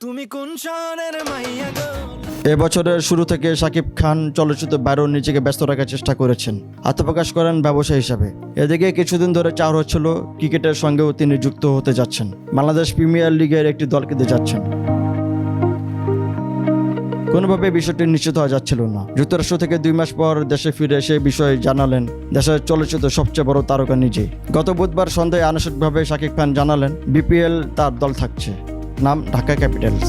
তুমি কোন শহরের মাইয়া গো? এবছরের শুরু থেকে শাকিব খান চলচ্চিত্র বাইরেও নিজেকে ব্যস্ত রাখার চেষ্টা করেছেন, আত্মপ্রকাশ করেন ব্যবসায়ী হিসাবে। এদিকে কিছুদিন ধরে চার হচ্ছিল ক্রিকেটের সঙ্গেও তিনি যুক্ত হতে যাচ্ছেন, বাংলাদেশ প্রিমিয়ার লিগের একটি দল কিনতে যাচ্ছেন। কোনোভাবে বিষয়টি নিশ্চিত হওয়া যাচ্ছিল না। যুক্তরাষ্ট্র থেকে দুই মাস পর দেশে ফিরে সে বিষয়ে জানালেন, দেশের চলচ্চিত্র সবচেয়ে বড় তারকা নিজেই। গত বুধবার সন্ধ্যায় আনুষ্ঠানিকভাবে শাকিব খান জানালেন, বিপিএল তার দল থাকছে। নাম ঢাকা ক্যাপিটালস।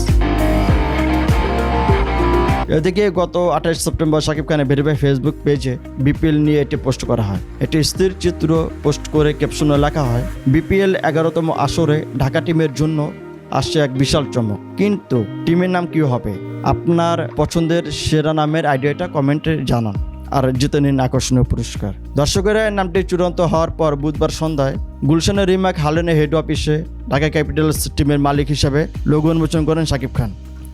এদিকে গত আঠাশ সেপ্টেম্বর শাকিব খানের ভেরিফাই ফেসবুক পেজে বিপিএল নিয়ে এটি পোস্ট করা হয়। একটি স্থির চিত্র পোস্ট করে ক্যাপশনে লেখা হয়, বিপিএল এগারোতম আসরে ঢাকা টিমের জন্য আসছে এক বিশাল চমক। কিন্তু টিমের নাম কি হবে? আপনার পছন্দের সেরা নামের আইডিয়াটা কমেন্টে জানান। আর জিতে নিন আকর্ষণীয় পুরস্কার। দর্শকেরা এর নামটি চূড়ান্ত হওয়ার পর বুধবার সন্ধ্যায় গুলশানের রিমাক হালেনের হেড অফিসে ঢাকা ক্যাপিটালস টিমের মালিক হিসেবে লঘু উন্মোচন করেন শাকিব খান।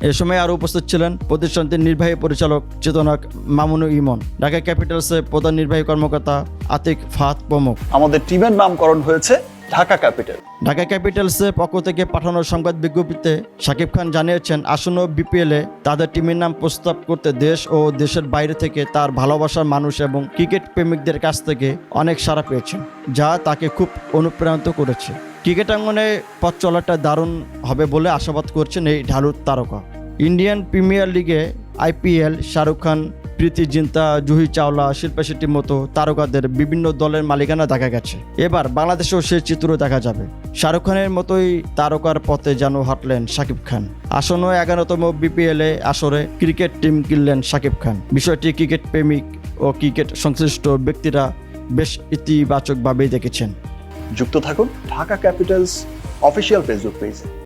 এ সময় আরও উপস্থিত ছিলেন প্রতিষ্ঠানটির নির্বাহী পরিচালক চেতনাক মামুনু ইমন, ঢাকা ক্যাপিটালসের প্রধান নির্বাহী কর্মকর্তা আতিক ফাত প্রমুখ। আমাদের টিমের নামকরণ হয়েছে ঢাকা ক্যাপিটাল। ঢাকা ক্যাপিটালসের পক্ষ থেকে পাঠানো সংবাদ বিজ্ঞপ্তিতে শাকিব খান জানিয়েছেন, আসন্ন বিপিএলে তাদের টিমের নাম প্রস্তাব করতে দেশ ও দেশের বাইরে থেকে তার ভালোবাসার মানুষ এবং ক্রিকেট প্রেমিকদের কাছ থেকে অনেক সাড়া পেয়েছেন, যা তাকে খুব অনুপ্রাণিত করেছে। ক্রিকেট অঙ্গনে পথ চলাটা দারুণ হবে বলে আশাবাদ করছেন এই ঢালুর তারকা। ইন্ডিয়ান প্রিমিয়ার লিগে আইপিএল শাহরুখ খান প্রীতি, জিন্তা, জুহি চাওলা, শিল্পা শেট্টির মতো তারকাদের বিভিন্ন দলের মালিকানা দেখা গেছে। এবার বাংলাদেশেও সে চিত্র দেখা যাবে। শাহরুখ খানের মতোই তারকার পথে যেন হাঁটলেন শাকিব খান। আসন্ন এগারোতম বিপিএলে আসরে ক্রিকেট টিম কিনলেন শাকিব খান। বিষয়টি ক্রিকেট প্রেমিক ও ক্রিকেট সংশ্লিষ্ট ব্যক্তিরা বেশ ইতিবাচকভাবেই দেখেছেন। যুক্ত থাকুন ঢাকা ক্যাপিটালস অফিসিয়াল ফেসবুক পেজে।